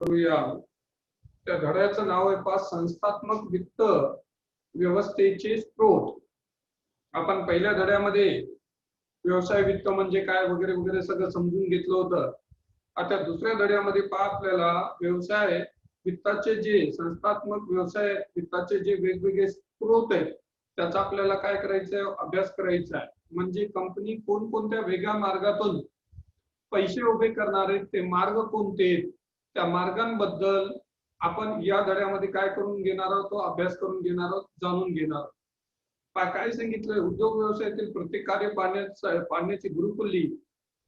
करूया. त्या धड्याचं नाव आहे पाच संस्थात्मक वित्त व्यवस्थेचे स्रोत. आपण पहिल्या धड्यामध्ये व्यवसाय वित्त म्हणजे काय वगैरे वगैरे सगळं समजून घेतलं होतं. आता दुसऱ्या धड्यामध्ये पहा आपल्याला व्यवसाय वित्ताचे जे संस्थात्मक व्यवसाय वित्ताचे जे वेगवेगळे स्रोत आहेत त्याचा आपल्याला काय करायचंय? अभ्यास करायचा आहे. म्हणजे कंपनी कोणकोणत्या वेगळ्या मार्गातून पैसे उभे करणार आहेत ते मार्ग कोणते आहेत? त्या मार्गांबद्दल आपण या धड्यामध्ये काय करून घेणार आहोत तो अभ्यास करून घेणार आहोत जाणून घेणार आहोत. काय सांगितलंय? उद्योग व्यवसायातील प्रत्येक कार्य पाहण्याचा पाण्याची गुरुकुल्ली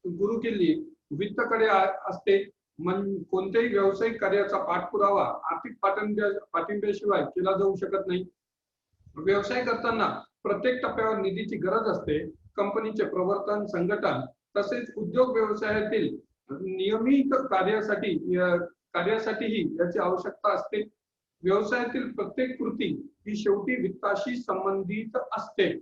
गुरुकिल्ली वित्तकडे असते. मन कोणत्याही व्यावसायिक कार्याचा पाठपुरावा आर्थिक पाठिंब्या पाठिंब्याशिवाय केला जाऊ शकत नाही. व्यवसाय करताना प्रत्येक टप्प्यावर निधीची गरज असते. कंपनीचे प्रवर्तन संघटन तसेच उद्योग व्यवसायातील नियमित कार्यासाठी कार्यासाठीही याची आवश्यकता असते. व्यवसायातील प्रत्येक कृती ही शेवटी वित्ताशी संबंधित असते.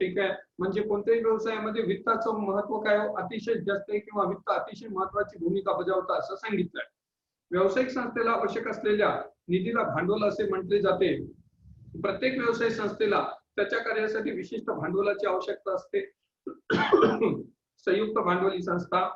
ठीक आहे? म्हणजे कोणत्याही व्यवसायामध्ये वित्ताचं महत्त्व काय हो? अतिशय जास्त आहे किंवा वित्त अतिशय महत्वाची भूमिका बजावतं असं सांगितलंय व्यावसायिक संस्थेला आवश्यक असलेल्या निधीला भांडवल असे म्हटले जाते. प्रत्येक व्यवसाय संस्थेला त्याच्या कार्यासाठी विशिष्ट भांडवलाची आवश्यकता असते. संयुक्त भांडवली संस्था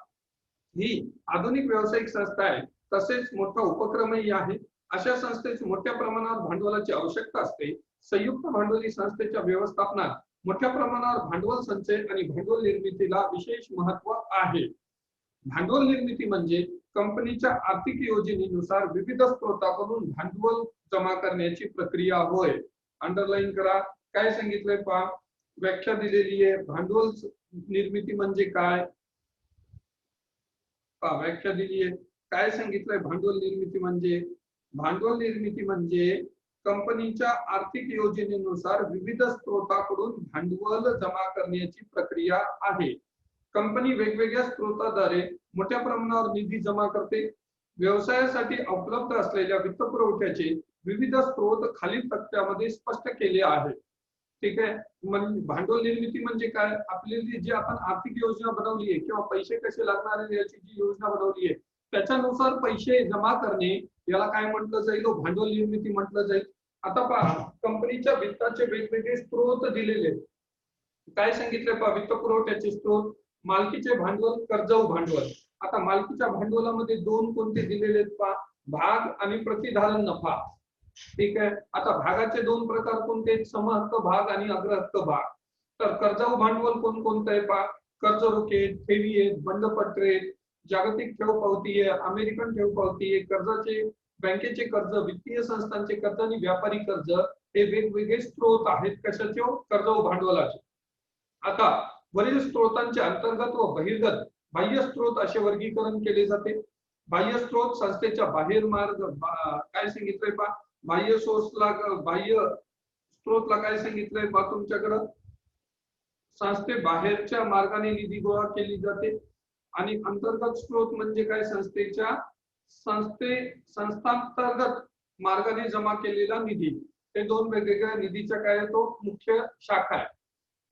ही आधुनिक व्यावसायिक संस्था आहे. तसेच मोठा उपक्रमही आहे. अशा संस्थेची मोठ्या प्रमाणावर भांडवलाची आवश्यकता असते. संयुक्त भांडवली संस्थेच्या व्यवस्थापनात मोठ्या प्रमाणावर भांडवल संचय आणि भांडवल निर्मितीला विशेष महत्त्व आहे. भांडवल निर्मिती म्हणजे कंपनीच्या आर्थिक योजनेनुसार विविध स्त्रोताकडून भांडवल जमा करण्याची प्रक्रिया होय. अंडरलाईन करा. काय सांगितलंय पहा? व्याख्या दिलेली आहे. भांडवल निर्मिती म्हणजे काय? व्याख्या दिली आहे? काय सांगितलंय भांडवल निर्मिती म्हणजे? भांडवल निर्मिती म्हणजे कंपनीच्या आर्थिक योजनेनुसार विविध स्त्रोताकडून भांडवल जमा करण्याची प्रक्रिया आहे. कंपनी वेगवेगळ्या स्त्रोताद्वारे मोठ्या प्रमाणावर निधी जमा करते. व्यवसायासाठी उपलब्ध असलेल्या वित्तपुरवठ्याचे विविध स्त्रोत खालील तक्त्यामध्ये स्पष्ट केले आहेत ठीक आहे? म्हणजे भांडवल निर्मिती म्हणजे काय? आपली जी आपण आर्थिक योजना बनवली आहे किंवा पैसे कसे लागणार आहे याची जी योजना बनवली आहे त्याच्यानुसार पैसे जमा करणे याला काय म्हटलं जाईल? हो, भांडवल निर्मिती म्हटलं जाईल. आता पहा कंपनीच्या वित्ताचे वेगवेगळे स्त्रोत दिलेले आहेत. काय सांगितले पहा वित्त पुरवठ्याचे स्त्रोत मालकीचे भांडवल कर्ज भांडवल. आता मालकीच्या भांडवलामध्ये दोन कोणते दिलेले आहेत पहा? भाग आणि प्रतिधारण नफा. ठीक आहे? आता भागाचे दोन प्रकार कोणते? समहक्क भाग आणि अग्रहक्क भाग. तर कर्जाऊ भांडवल कोण कोणतं आहे पा कर्ज रोखे ठेवी आहेत बंडपत्रे आहेत, जागतिक ठेव पावती आहे अमेरिकन ठेव पावती आहे कर्जाचे बँकेचे कर्ज वित्तीय संस्थांचे कर्ज आणि व्यापारी कर्ज हे वेगवेगळे स्त्रोत आहेत कशाचे हो? कर्ज व भांडवलाचे. आता वरील स्त्रोतांचे अंतर्गत व बहिर्गत बाह्य स्त्रोत असे वर्गीकरण केले जाते. बाह्य स्त्रोत संस्थेच्या बाहेर मार्ग काय सांगितलंय पा बाह्य सोर्सला बाह्य स्त्रोतला काय सांगितलंय बा तुमच्याकडं. संस्थे बाहेरच्या मार्गाने निधी गोळा केली जाते. आणि अंतर्गत स्त्रोत म्हणजे काय? संस्थेच्या संस्थे संस्थांतर्गत मार्गाने जमा केलेला निधी. हे दोन वेगवेगळ्या निधीच्या काय आहे? तो मुख्य शाखा आहे.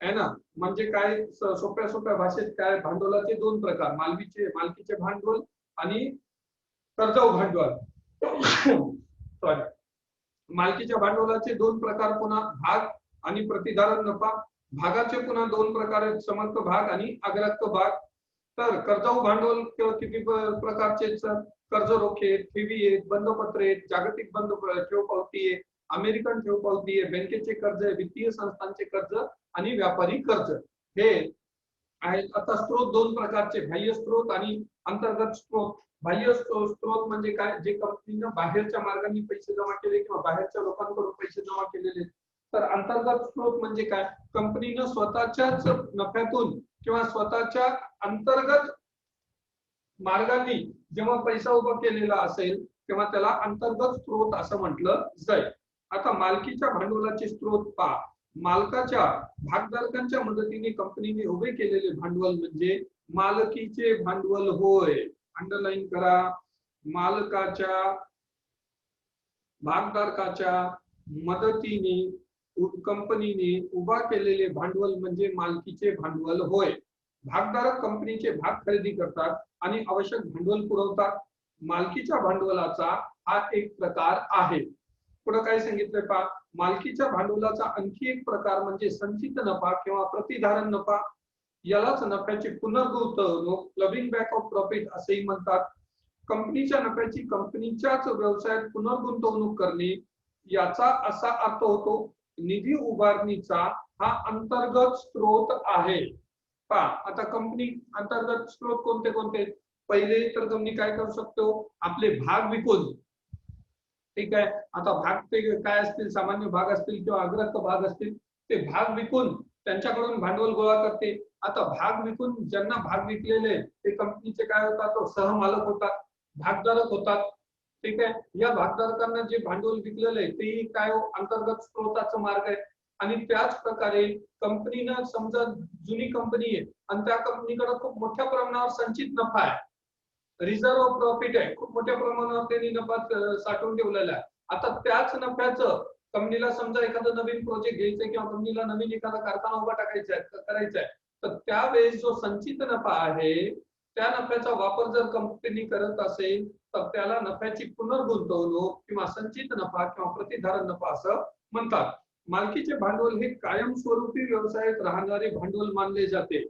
है ना? म्हणजे काय? सोप्या सोप्या भाषेत काय? भांडवलाचे दोन प्रकार. मालवीचे मालकीचे भांडवल आणि कर्जाऊ भांडवल. सॉरी मालकीच्या भांडवलाचे दोन प्रकार पुन्हा भाग आणि प्रतिधारण नफा. भागाचे पुन्हा दोन प्रकार आहेत समर्थ भाग आणि अग्रहक्क भाग. तर कर्जाऊ भांडवल किंवा किती प्रकारचे कर्ज रोखे ठेवी आहेत बंधपत्र आहेत जागतिक बंद ठेव पावती आहे अमेरिकन ठेव पावती आहे बँकेचे कर्ज आहे वित्तीय संस्थांचे कर्ज आणि व्यापारी कर्ज. हे आहेत आता स्त्रोत दोन प्रकारचे बाह्य स्त्रोत आणि अंतर्गत स्त्रोत बाह्य स्त्रोत म्हणजे काय? जे कंपनीनं बाहेरच्या मार्गाने पैसे जमा केले किंवा बाहेरच्या लोकांकडून पैसे जमा केलेले तर अंतर्गत स्त्रोत म्हणजे काय? कंपनीनं स्वतःच्याच नफ्यातून किंवा स्वतःच्या अंतर्गत मार्गाने जेव्हा पैसा उभा केलेला असेल तेव्हा त्याला अंतर्गत स्त्रोत असं म्हटलं जाईल. आता मालकीच्या भांडवलाचे स्त्रोत पहा. मालकाच्या भागधारकांच्या मदतीने कंपनीने उभे केलेले भांडवल म्हणजे मालकीचे भांडवल होय. अंडरलाईन करा. मालकाच्या भागधारकाच्या मदतीने कंपनीने उभा केलेले भांडवल म्हणजे मालकीचे भांडवल होय. भागधारक कंपनीचे भाग खरेदी करतात आणि आवश्यक भांडवल पुरवतात. मालकीच्या भांडवलाचा हा एक प्रकार आहे. पुढे काय सांगितलंय पा मालकीच्या भांडवलाचा आणखी एक प्रकार म्हणजे संचित नफा किंवा प्रतिधारण नफा. यालाच नफ्याची पुनर्गुंतवणूक क्लबिंग बॅक ऑफ प्रॉफिट असेही म्हणतात. कंपनीच्या नफ्याची कंपनीच्याच व्यवसायात पुनर्गुंतवणूक करणे याचा असा अर्थ होतो निधी उभारणीचा हा अंतर्गत स्रोत आहे. पा आता कंपनी अंतर्गत स्रोत कोणते कोणते? पहिले तर तुम्ही काय करू शकतो? आपले भाग विकून. ठीक आहे? आता भाग ते काय असतील? सामान्य भाग असतील किंवा अग्रस्त भाग असतील ते भाग विकून त्यांच्याकडून भांडवल गोळा करते. आता भाग विकून ज्यांना भाग विकलेले ते कंपनीचे काय होतात? तो सहमालक होतात भागधारक होतात. ठीक आहे? या भागधारकांना जे भांडवल विकलेलं आहे तेही काय हो? अंतर्गत स्रोताचा मार्ग आहे. आणि त्याच प्रकारे कंपनीनं समजा जुनी कंपनी आहे आणि त्या कंपनीकडे खूप मोठ्या प्रमाणावर संचित नफा आहे. रिझर्व्ह प्रॉफिट आहे. खूप मोठ्या प्रमाणावर त्यांनी नफा साठवून ठेवलेला आहे. आता त्याच नफ्याचं कंपनीला समजा एखादा नवीन प्रोजेक्ट घ्यायचा किंवा कंपनीला नवीन एखादा कारखाना उभा टाकायचा आहे करायचा आहे तर त्यावेळेस जो संचित नफा आहे त्या नफ्याचा वापर जर कंपनी करत असेल तर त्याला नफ्याची पुनर्गुंतवणूक किंवा संचित नफा किंवा प्रतिधारण नफा असं म्हणतात. मालकीचे भांडवल हे कायमस्वरूपी व्यवसायात राहणारे भांडवल मानले जाते.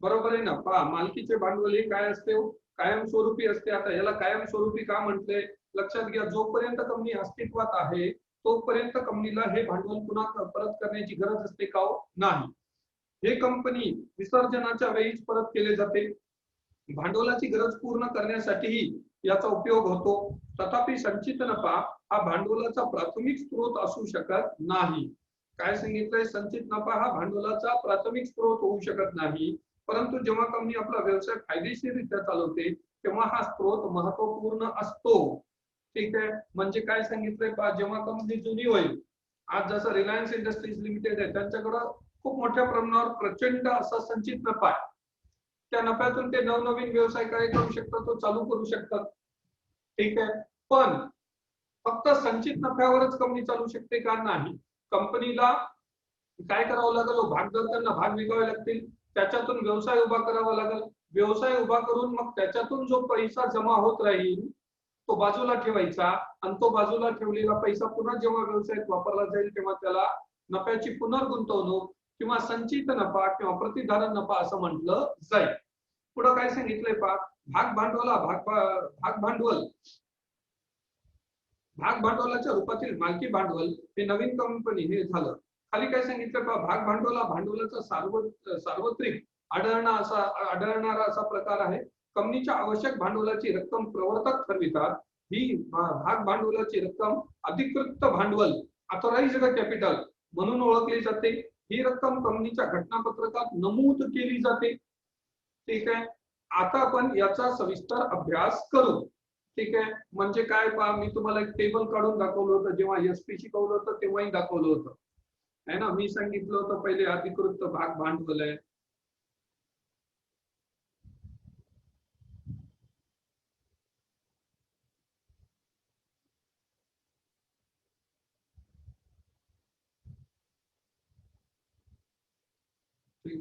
बरोबर आहे ना? पहा मालकीचे भांडवल हे काय असते हो? कायमस्वरूपी असते. आता याला कायमस्वरूपी का म्हटले लक्षात घ्या जोपर्यंत कंपनी अस्तित्वात आहे तोपर्यंत कंपनीला हे भांडवल पुन्हा परत करण्याची गरज असते का हो? नाही. हे कंपनी विसर्जनाच्या वेळीच परत केले जाते. भांडवलाची गरज पूर्ण करण्यासाठीही याचा उपयोग होतो. तथापि संचित नफा हा भांडवलाचा प्राथमिक स्रोत असू शकत नाही. काय सांगितलंय? संचित नफा हा भांडवलाचा प्राथमिक स्रोत होऊ शकत नाही. परंतु जेव्हा कंपनी आपला व्यवसाय फायदेशीररित्या चालवते तेव्हा हा स्रोत महत्त्वपूर्ण असतो. ठीक आहे. म्हणजे काय सांगितलंय पहा जेव्हा कंपनी जुनी होईल आज जसं रिलायन्स इंडस्ट्रीज लिमिटेड आहे त्यांच्याकडं खूप मोठ्या प्रमाणावर प्रचंड असा संचित नफा आहे. त्या नफ्यातून ते नवनवीन व्यवसाय काय करू शकतात तो चालू करू शकतात. ठीक आहे. पण फक्त संचित नफ्यावरच कंपनी चालू शकते का? नाही. कंपनीला काय करावं लागेल? हो, भागधारकांना भाग विकावे लागतील त्याच्यातून व्यवसाय उभा करावा लागेल. व्यवसाय उभा करून मग त्याच्यातून जो पैसा जमा होत राहील तो बाजूला ठेवायचा आणि तो बाजूला ठेवलेला पैसा पुन्हा जेव्हा व्यवसायात वापरला जाईल तेव्हा त्याला नफ्याची पुनर्गुंतवणूक किंवा संचित नफा किंवा प्रतिधारण नफा असं म्हटलं जाईल. पुढं काय सांगितलंय पा भाग भांडवला भाग भाग भांडवल. भाग भांडवलाच्या रूपातील मालकी भांडवल हे नवीन कंपनी हे झालं. खाली काय सांगितलं पा भाग भांडवला भांडवलाचा सार्व सार्वत्रिक आढळणा असा आढळणारा असा प्रकार आहे. कंपनीच्या आवश्यक भांडवलाची रक्कम प्रवर्तक ठरवितात. ही भाग भांडवलाची रक्कम अधिकृत भांडवल ऑथोराइज्ड कॅपिटल म्हणून ओळखली जाते. ही रक्कम कंपनीच्या घटनापत्रकात नमूद केली जाते. ठीक आहे? आता आपण याचा सविस्तर अभ्यास करू. ठीक आहे? म्हणजे काय पहा मी तुम्हाला एक टेबल काढून दाखवलं होतं. जेव्हा एस पी शिकवलं होतं तेव्हाही दाखवलं होतं. है ना? मी सांगितलं होतं पहिले अधिकृत भाग भांडवल आहे.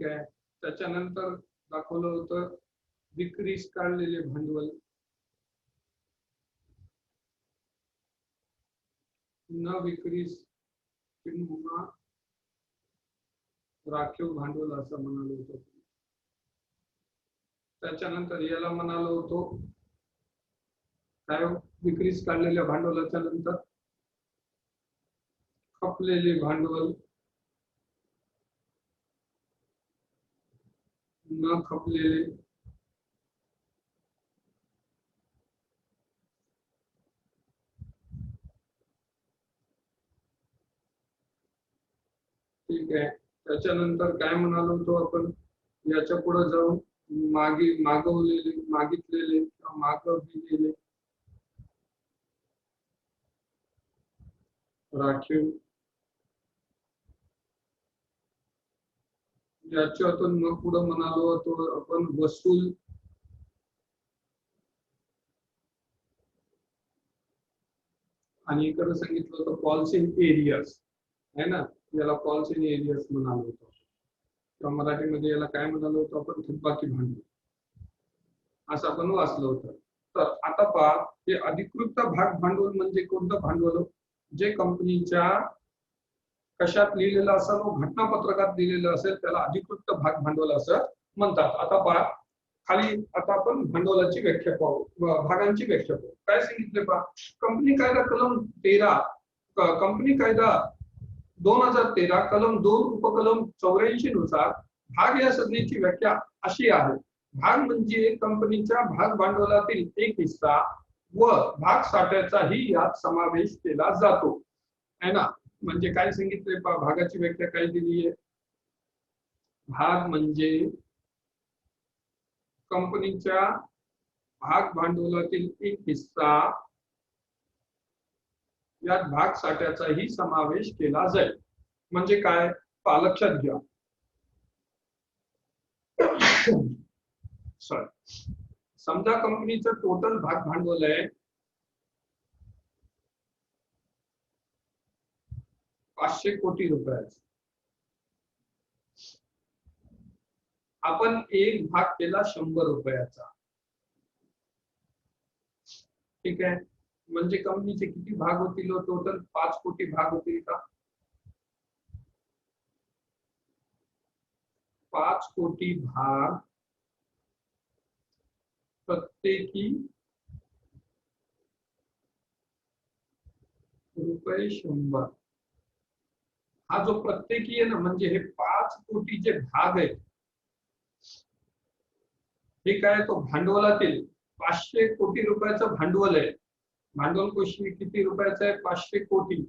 ठीक आहे. त्याच्यानंतर दाखवलं होतं विक्रीस काढलेले भांडवल. न विक्रीस किंवा राखीव भांडवल असं म्हणालो होतो. त्याच्यानंतर याला म्हणालो होतो काय विक्रीस काढलेल्या भांडवलाच्या नंतर खपलेले भांडवल न खपलेले ठीक आहे. त्याच्यानंतर काय म्हणालो तो आपण? याच्यापुढे जाऊन मागे मागवलेले मागितलेले किंवा मागविलेले राखीव. याच्यातून मग पुढे म्हणालो होतो आपण वसूल आणि इकडे सांगितलं होतं पॉलिसी एरियाज आहे ना? याला पॉलिसी एरियाज म्हणालो होतो. किंवा मराठीमध्ये याला काय म्हणालो होतो आपण? थुपाकी भांडवल असं आपण वाचलं होतं. तर आता पहा हे अधिकृत भाग भांडवल म्हणजे कोणतं भांडवल? जे कंपनीच्या कशात लिहिलेलं असेल व घटनापत्रकात लिहिलेलं असेल त्याला अधिकृत भाग भांडवल असं म्हणतात. आता पहा खाली आता आपण भांडवलाची व्याख्या पाहू भागांची व्याख्या पाहू. काय सांगितले पहा कंपनी कायदा कलम तेरा कंपनी कायदा दोन हजार तेरा कलम दोन उपकलम चौऱ्याऐंशी नुसार भाग या संज्ञेची व्याख्या अशी आहे. भाग म्हणजे कंपनीच्या भाग भांडवलातील एक हिस्सा व भाग साठ्याचाही यात समावेश केला जातो. है ना? म्हणजे काय सांगितले भागाची व्याख्या काय दिली आहे? भाग म्हणजे कंपनीच्या भाग भांडवलातील एक हिस्सा यात भाग साठ्याचाही समावेश केला जाईल. म्हणजे काय? लक्षात घ्या. सॉरी समजा कंपनीचं टोटल भाग भांडवल आहे पाचशे कोटी रुपयाचं. आपण एक भाग केला शंभर रुपयाचा. ठीक आहे? म्हणजे कंपनीचे किती भाग होतील टोटल पाच कोटी भाग होतील का? पाच कोटी भाग प्रत्येकी रुपये शंभर. हा जो प्रत्येकी आहे ना म्हणजे हे पाच कोटीचे भाग आहेत. हे काय तो भांडवलातील पाचशे कोटी रुपयाचं भांडवल आहे. भांडवल कोशी किती रुपयाचं आहे? पाचशे कोटी.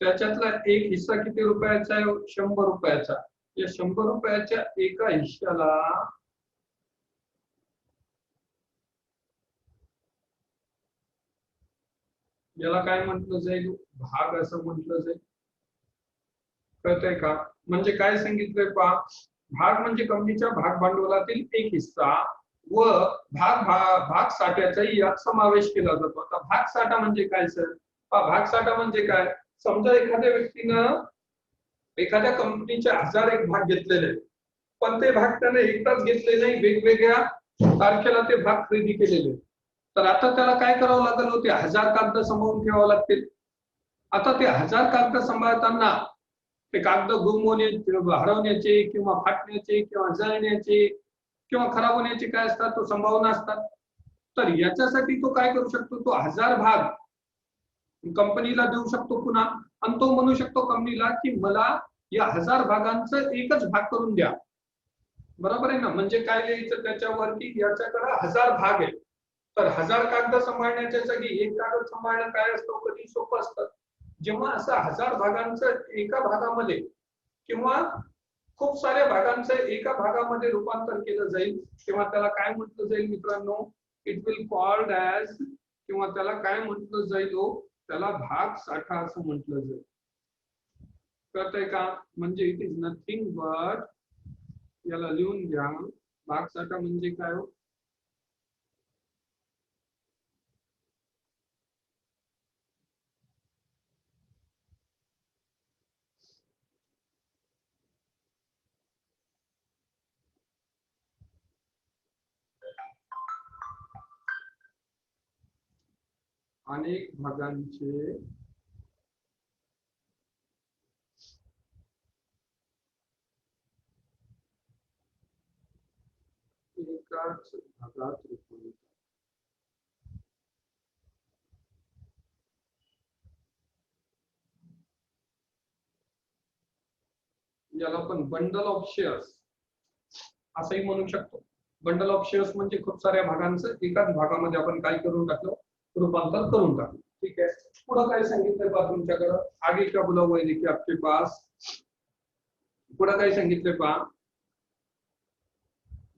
त्याच्यातला एक हिस्सा किती रुपयाचा आहे? शंभर रुपयाचा. या शंभर रुपयाच्या एका हिश्श्याला याला काय म्हटलं जाईल? भाग असं म्हटलं जाईल. कळतंय का? म्हणजे काय सांगितलंय पहा? भाग म्हणजे कंपनीच्या भाग भांडवलातील एक हिस्सा व भाग भा- भाग साठ्याचाही यात समावेश केला जातो. आता भाग साठा म्हणजे काय सर? पहा, भाग साठा म्हणजे काय? समजा एखाद्या व्यक्तीनं एखाद्या कंपनीचे हजार एक भाग घेतलेले पण ते भाग त्याने एकटाच घेतले नाही वेगवेगळ्या तारखेला ते भाग खरेदी केलेले आहेत. तर आता त्याला काय करावं लागेल होते हजार कागद सांभाळून ठेवावं लागतील. आता ते हजार कागद सांभाळताना ते कागद गुम हरवण्याचे किंवा फाटण्याचे किंवा जळण्याचे किंवा खराब होण्याचे काय असतात तो संभावना असतात. तर याच्यासाठी तो काय करू शकतो? तो हजार भाग कंपनीला देऊ शकतो पुन्हा. आणि तो म्हणू शकतो कंपनीला की मला या हजार भागांचं एकच भाग करून द्या. बरोबर आहे ना? म्हणजे काय लिहायचं त्याच्यावर की याच्याकडे हजार भाग आहे तर हजार कागद सांभाळण्याच्या जागी एक कागद सांभाळणं काय असतं? कधी सोपं असतं. जेव्हा असं हजार भागांचं एका भागामध्ये किंवा खूप साऱ्या भागांचं एका भागामध्ये रूपांतर केलं जाईल तेव्हा त्याला काय म्हटलं जाईल मित्रांनो? इट विल कॉल्ड ऍज किंवा त्याला काय म्हटलं जाईल हो? त्याला भाग साठा असं म्हटलं जाईल. कळतंय का? म्हणजे इट इज नथिंग बट याला लिहून घ्या. भाग साठा म्हणजे काय हो? अनेक भागांचे एकाच भागात रूपांतर. ज्याला आपण बंडल ऑफ शेअर्स असंही म्हणू शकतो. बंडल ऑफ शेअर्स म्हणजे खूप साऱ्या भागांचं एकाच भागामध्ये आपण काय करून टाकलं? रूपांतर करून टाकलं ठीक आहे? पुढं काय सांगितलंय पहा तुमच्याकडं? आगे का बुला हुआ आपके पास पुढं काय सांगितलंय पहा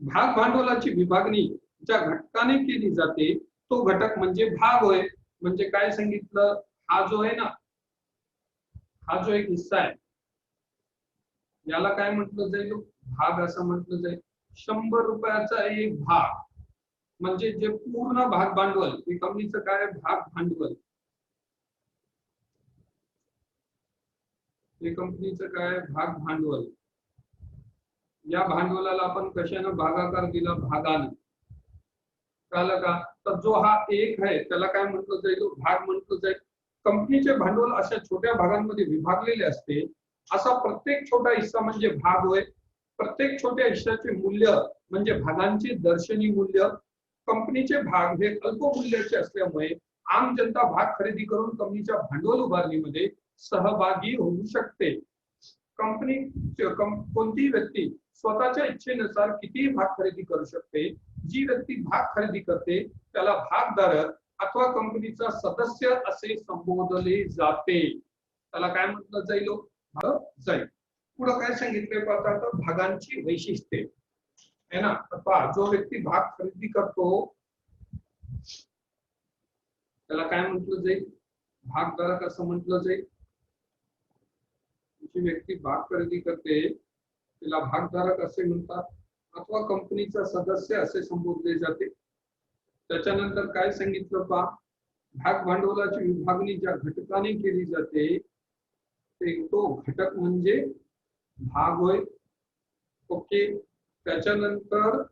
भाग भांडवलाची विभागणी ज्या घटकाने केली जाते तो घटक म्हणजे भाग होय. म्हणजे काय सांगितलं? हा जो आहे ना हा जो एक हिस्सा आहे. याला काय म्हटलं जाईल? भाग असं म्हटलं जाईल. शंभर रुपयाचा एक भाग. म्हणजे जे पूर्ण भाग भांडवल हे कंपनीचं काय आहे? भाग भांडवल. हे कंपनीचं काय भाग भांडवल. या भांडवलाला आपण कशानं भागाकार दिला? भागानं. कळलं का? तर जो हा एक आहे त्याला काय म्हटलं जाईल? तो भाग म्हटलं जाईल. कंपनीचे भांडवल अशा छोट्या भागांमध्ये विभागलेले असते. असा प्रत्येक छोटा हिस्सा म्हणजे भाग होय. प्रत्येक छोट्या हिस्साचे मूल्य म्हणजे भागांचे दर्शनी मूल्य. कंपनीचे भाग हे अल्प मूल्याचे असल्यामुळे आम जनता भाग खरेदी करून कंपनीच्या भांडवल उभारणीमध्ये सहभागी होऊ शकते. कंपनी कोणतीही व्यक्ती स्वतःच्या इच्छेनुसार कितीही भाग खरेदी करू शकते. जी व्यक्ती भाग खरेदी करते त्याला भागधारक अथवा कंपनीचा सदस्य असे संबोधले जाते. त्याला काय म्हटलं जाईल? जाईल. पुढे काय सांगितले पाहता भागांची वैशिष्ट्ये. है ना? अथवा जो व्यक्ती भाग खरेदी करतो त्याला काय म्हटलं जाईल? भागधारक असं म्हटलं जाईल. जी व्यक्ती भाग खरेदी करते तिला भागधारक असे म्हणतात. अथवा कंपनीचा सदस्य असे संबोधले जाते. त्याच्यानंतर काय सांगितलं पा भाग भांडवलाची विभागणी ज्या घटकाने केली जाते ते तो घटक म्हणजे भाग होय. ओके? त्याच्यानंतर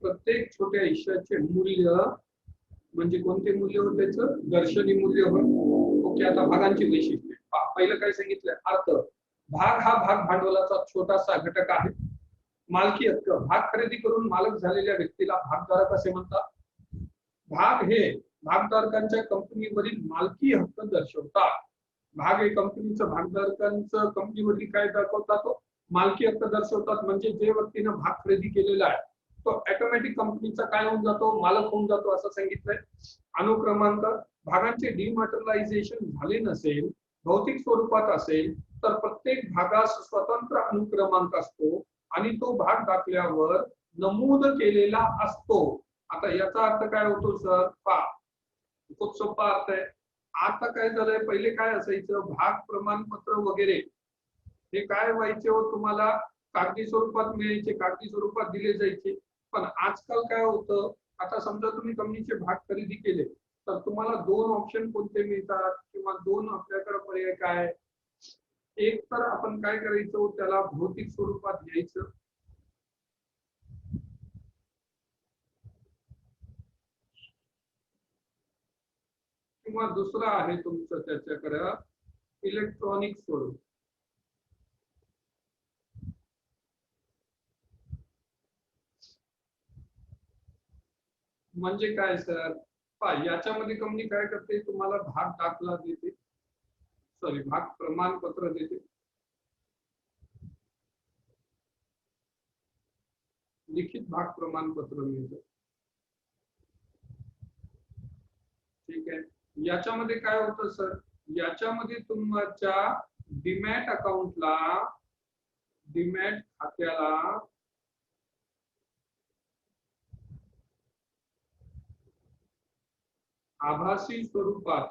प्रत्येक छोट्या हिश्श्याचे मूल्य म्हणजे कोणते मूल्य होत त्याचं? दर्शनी मूल्य होय ओके आता भागांची वैशिष्ट्ये. पहिलं काय सांगितलं अर्थ. भाग हा भाग भांडवलाचा छोटासा घटक आहे. मालकी हक्क. भाग खरेदी करून मालक झालेल्या व्यक्तीला भागधारक असे म्हणतात. भाग हे भागधारकांच्या कंपनीवरील मालकी हक्क दर्शवतात. भाग हे कंपनीचं भागधारकांचं कंपनीवरील काय दाखवतात मालकी हक्क दर्शवतात म्हणजे जे व्यक्तीनं भाग खरेदी केलेला आहे तो ऑटोमॅटिक कंपनीचा काय होऊन जातो? मालक होऊन जातो असं सांगितलंय. अनुक्रमांक भागांचे डिमॅटरलायझेशन झाले नसेल भौतिक स्वरूपात असेल तर प्रत्येक भागास स्वतंत्र अनुक्रमांक असतो आणि तो भाग दाखल्यावर नमूद केलेला असतो. आता याचा अर्थ काय होतो सर? पा खूप सोपा अर्थ आहे. आता काय झालंय? पहिले काय असायचं? भाग प्रमाणपत्र वगैरे. हे काय व्हायचे हो तुम्हाला कागदी स्वरूपात मिळायचे कागदी स्वरूपात दिले जायचे. पण आजकाल काय होतं आता समजा तुम्ही कंपनीचे भाग खरेदी केले तर तुम्हाला दोन ऑप्शन कोणते मिळतात? किंवा दोन आपल्याकडे पर्याय काय? एक तर आपण काय करायचो हो, त्याला भौतिक स्वरूपात घ्यायचं. किंवा दुसरा आहे तुमचं त्याच्याकडे इलेक्ट्रॉनिक स्वरूप. म्हणजे काय सर याच्यामध्ये कंपनी काय करते? तुम्हाला भाग दाखला देते. सॉरी भाग प्रमाणपत्र देते. लिखित भाग प्रमाणपत्र मिळतं. ठीक आहे. याच्यामध्ये काय होतं सर याच्यामध्ये तुमच्या डिमॅट अकाउंटला डिमॅट खात्याला आभासी स्वरूपात.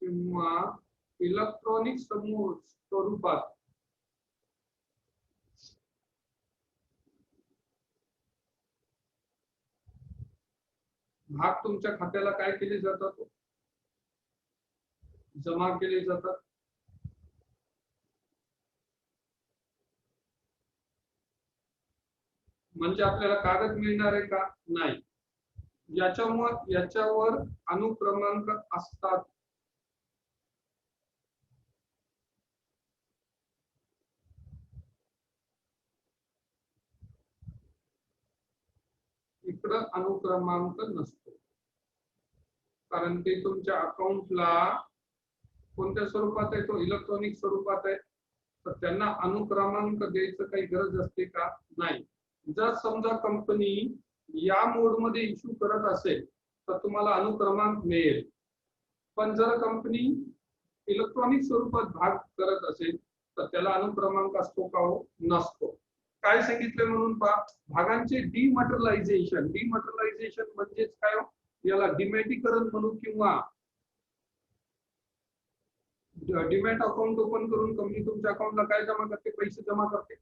किंवा इलेक्ट्रॉनिक समूह स्वरूपात. भाग तुमच्या खात्याला काय केले जातात? जमा केले जातात. म्हणजे आपल्याला कागद मिळणार आहे का? नाही. याच्यामुळे याच्यावर अनुक्रमांक असतात. इकडं अनुक्रमांक नसतो. कारण ते तुमच्या अकाउंटला कोणत्या स्वरूपात आहे? तो इलेक्ट्रॉनिक स्वरूपात आहे. तर त्यांना अनुक्रमांक द्यायचं काही गरज असते का? नाही. जर समजा कंपनी या मोडमध्ये इश्यू करत असेल तर तुम्हाला अनुक्रमांक मिळेल. पण जर कंपनी इलेक्ट्रॉनिक स्वरूपात भाग करत असेल तर त्याला अनुक्रमांक असतो का हो? नसतो. काय सांगितलं म्हणून पहा भागांचे डिमटरलायझेशन डिमटरलायझेशन म्हणजेच काय हो? याला डिमॅटिकरण म्हणू किंवा डिमॅट अकाउंट ओपन करून कंपनी तुमच्या अकाउंटला काय जमा करते? पैसे जमा करते.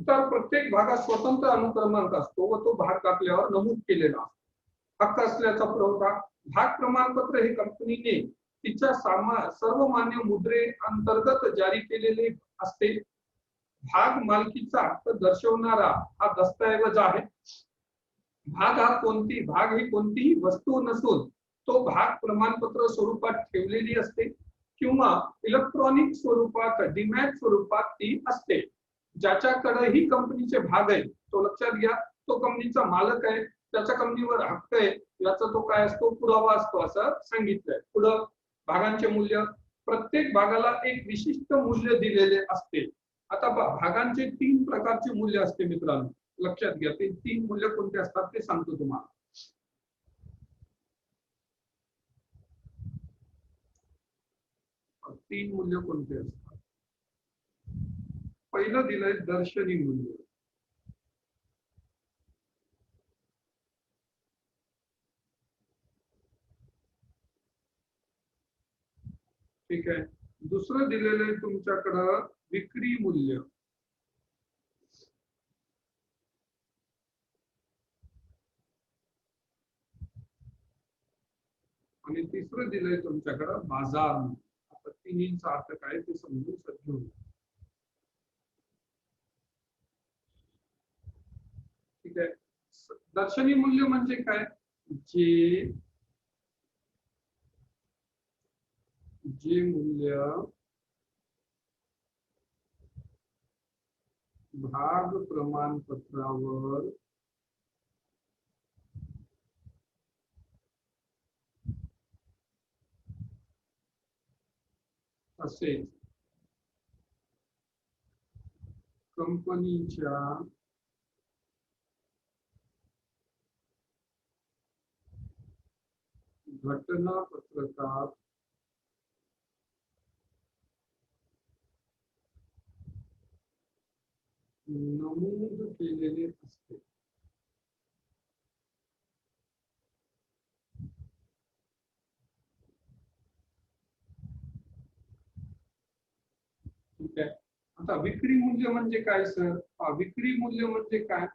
तर प्रत्येक भागात स्वतंत्र अनुक्रमांक असतो व तो भाग आपल्यावर नमूद केलेला असतो. हक्क असल्याचा पुरवठा भाग प्रमाणपत्र हे कंपनीने तिच्या सामा सर्वमान्य मुद्रे अंतर्गत जारी केलेले असते. भाग मालकीचा हक्क दर्शवणारा हा दस्तऐवज आहे. भाग हा कोणती भाग ही कोणतीही वस्तू नसून तो भाग प्रमाणपत्र स्वरूपात ठेवलेली असते किंवा इलेक्ट्रॉनिक स्वरूपात डिमॅट स्वरूपात ती असते. ज्याच्याकडे ही कंपनीचे भाग आहे तो लक्षात घ्या तो कंपनीचा मालक आहे त्याच्या कंपनीवर हक्क आहे याचा तो काय असतो? पुरावा असतो असं सांगितलंय. पुढं भागांचे मूल्य प्रत्येक भागाला एक विशिष्ट मूल्य दिलेले असते. आता भागांचे तीन प्रकारचे मूल्य असते मित्रांनो. लक्षात घ्या ते तीन मूल्य कोणते असतात ते सांगतो तुम्हाला. तीन मूल्य कोणते असतात? पहिलं दिलंय दर्शनी मूल्य. ठीक आहे. दुसरं दिलेलं आहे तुमच्याकडं विक्री मूल्य. आणि तिसरं दिलंय तुमच्याकडं बाजार आता तिन्हीचा अर्थ काय ते समजून घेऊन दर्शनी मूल्य म्हणजे जे जे मूल्य भाग प्रमाणपत्रावर तसेच कंपनीच्या घटनापत्रकात नमूद केलेले असते. ठीक आहे. आता विक्री मूल्य म्हणजे काय सर? विक्री मूल्य म्हणजे काय?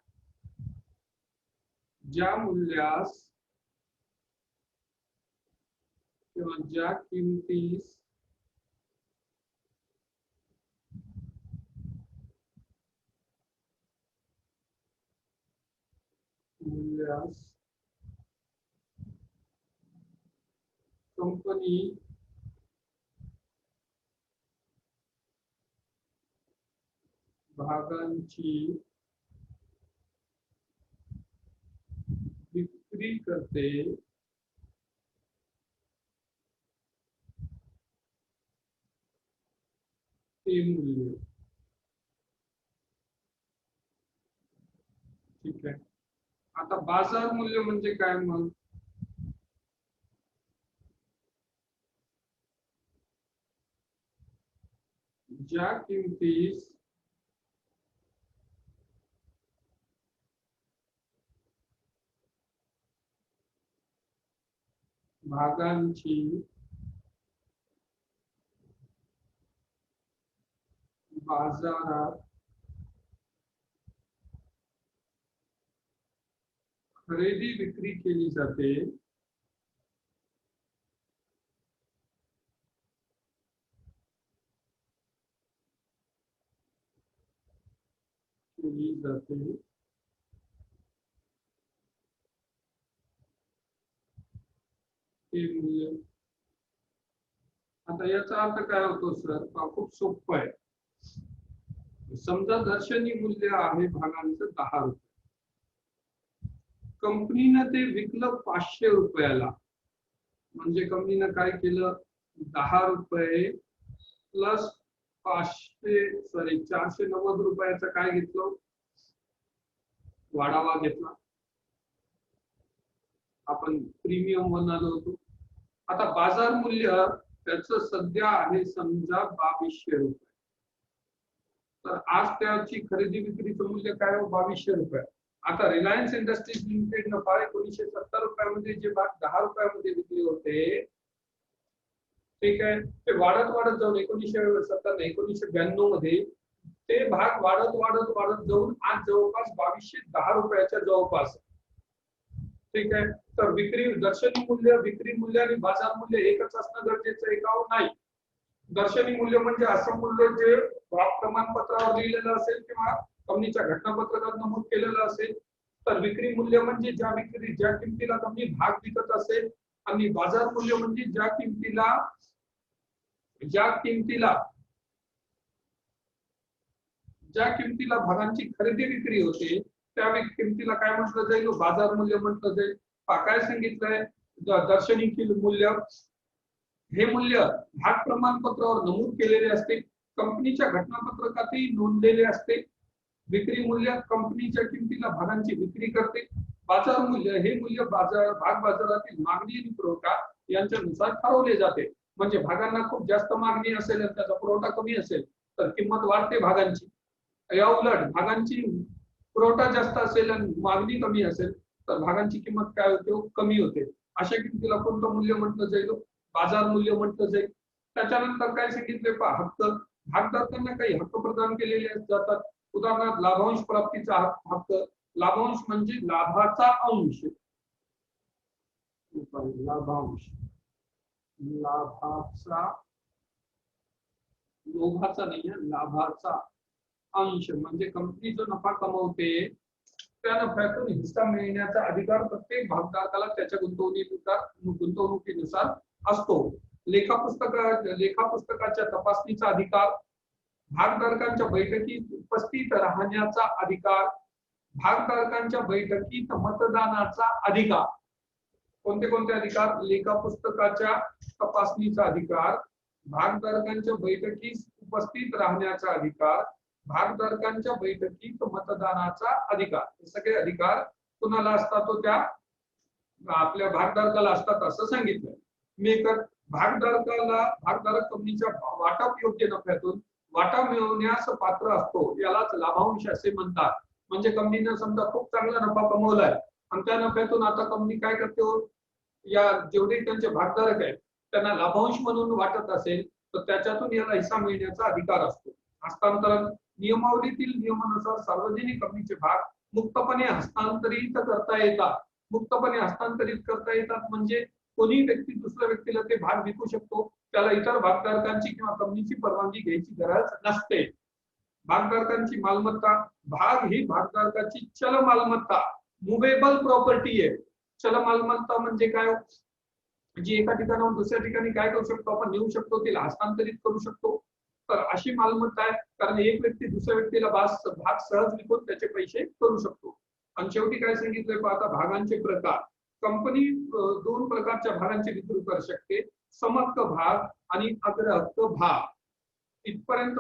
ज्या मूल्यास किंवा ज्या किमतीस मूल्यास कंपनी भागांची विक्री करते. ते मूल्य ठीक आता बाज़ार मूल्य भागांची बाजारात. खरेदी विक्री केली जाते. केली जाते. ते मूल्य. आता याचा अर्थ काय होतो सर? खूप सोपं आहे. समजा दर्शनी मूल्य आहे भागांचं दहा रुपये. कंपनीनं ते विकलं पाचशे रुपयाला. म्हणजे कंपनीनं काय केलं? दहा रुपये प्लस पाचशे सॉरी चारशे नव्वद रुपयाचा काय घेतलं? वाढावा घेतला. आपण प्रीमियम म्हणालो होतो. आता बाजार मूल्य त्याच सध्या आहे समजा बावीसशे रुपये. तर आज त्याची खरेदी विक्रीचं मूल्य काय बावीसशे रुपये. आता रिलायन्स इंडस्ट्रीज लिमिटेड नफा एकोणीसशे सत्तर रुपयामध्ये जे भाग दहा रुपयामध्ये विकले होते ठीक आहे ते वाढत वाढत जाऊन एकोणीसशे सत्तर एकोणीसशे ब्याण्णवमध्ये ते भाग वाढत वाढत वाढत जाऊन आज जवळपास बावीसशे दहा रुपयाच्या जवळपास. ठीक आहे तर विक्री दर्शनी मूल्य विक्री मूल्य आणि बाजार मूल्य एकच असणं गरजेचं आहे का हो? नाही. दर्शनी मूल्य म्हणजे असं मूल्य जे भाग प्रमाणपत्रावर लिहिलेलं असेल किंवा कंपनीच्या घटनापत्रकात नमूद केलेलं असेल तर विक्री मूल्य म्हणजे ज्या विक्री ज्या किमतीला कंपनी भाग विकत असेल आणि बाजार मूल्य म्हणजे ज्या किमतीला ज्या किमतीला ज्या किमतीला भागांची खरेदी विक्री होते त्या किमतीला काय म्हटलं जाईल? बाजार मूल्य म्हटलं जाईल. काय सांगितलंय? दर्शनी मूल्य हे मूल्य भाग प्रमाणपत्रावर नमूद केलेले असते कंपनीच्या घटनापत्रकातही नोंदलेले असते. विक्री मूल्य कंपनीच्या किमतीला भागांची विक्री करते. बाजार मूल्य हे मूल्य बाजार भाग बाजारातील मागणी आणि पुरवठा यांच्यानुसार ठरवले जाते. म्हणजे भागांना खूप जास्त मागणी असेल आणि त्याचा पुरवठा कमी असेल तर किंमत वाढते भागांची. या उलट भागांची पुरवठा जास्त असेल आणि मागणी कमी असेल तर भागांची किंमत काय होते? कमी होते. अशा किमतीला कोणतं मूल्य म्हटलं जाईल? बाजार मूल्य म्हटलं जाईल. त्याच्यानंतर काय सांगितले पहा हक्क भागधारकांना काही हक्क प्रदान केलेले जातात. उदाहरणार्थ लाभांश प्राप्तीचा हक्क लाभांश म्हणजे लाभाचा अंश. लाभांश. लाभाचा लोभाचा नाही आहे, लाभाचा अंश. म्हणजे कंपनी जो नफा कमवते त्या नफ्यातून हिस्सा मिळण्याचा अधिकार प्रत्येक भागधारकाला त्याच्या गुंतवणुकीनुसार गुंतवणुकीनुसार असतो. लेखा पुस्तक लेखा पुस्तकाच्या तपासणीचा अधिकार भागधारकांच्या बैठकीत उपस्थित राहण्याचा अधिकार भागधारकांच्या बैठकीत मतदानाचा अधिकार. कोणते कोणते अधिकार? लेखा पुस्तकाच्या तपासणीचा अधिकार भागधारकांच्या बैठकीस उपस्थित राहण्याचा अधिकार भागधारकांच्या बैठकीत मतदानाचा अधिकार. हे सगळे अधिकार कुणाला असतात तो त्या? आपल्या भागधारकाला असतात असं सांगितलं मेकर भागधारकाला भागधारक कंपनीच्या वाटप योग्य नफ्यातून वाटा मिळवण्यास पात्र असतो यालाच लाभांश असे म्हणतात. म्हणजे कंपनीनं समजा खूप चांगला नफा कमवलाय आणि त्या नफ्यातून आता कंपनी काय करते? हो? या जेवढे त्यांचे भागधारक आहेत त्यांना लाभांश म्हणून वाटत असेल तर त्याच्यातून याला हिस्सा मिळण्याचा अधिकार असतो. हस्तांतरण नियमावलीतील नियमानुसार सार्वजनिक कंपनीचे भाग मुक्तपणे हस्तांतरित करता येतात. मुक्तपणे हस्तांतरित करता येतात म्हणजे कोणी व्यक्ती दुसऱ्या व्यक्तीला ते भाग विकू शकतो. त्याला इतर भागधारकांची किंवा कंपनीची परवानगी घ्यायची गरज नसते. भागधारकांची मालमत्ता भाग ही भागधारकाची चल मालमत्ता मुवेबल प्रॉपर्टी आहे. चल मालमत्ता म्हणजे काय? जी एका ठिकाणाहून दुसऱ्या ठिकाणी काय करू शकतो? आपण नेऊ शकतो तिला हस्तांतरित करू शकतो. तर अशी मालमत्ता आहे कारण एक व्यक्ती दुसऱ्या व्यक्तीला भाग भाग सहज विकून त्याचे पैसे करू शकतो. आणि शेवटी काय सांगितलंय? पाहता भागांचे प्रकार. कंपनी दोन प्रकारच्या भागांची विक्री करू शकते. समहक्क भाग आणि अग्रहक्क भाग. इथपर्यंत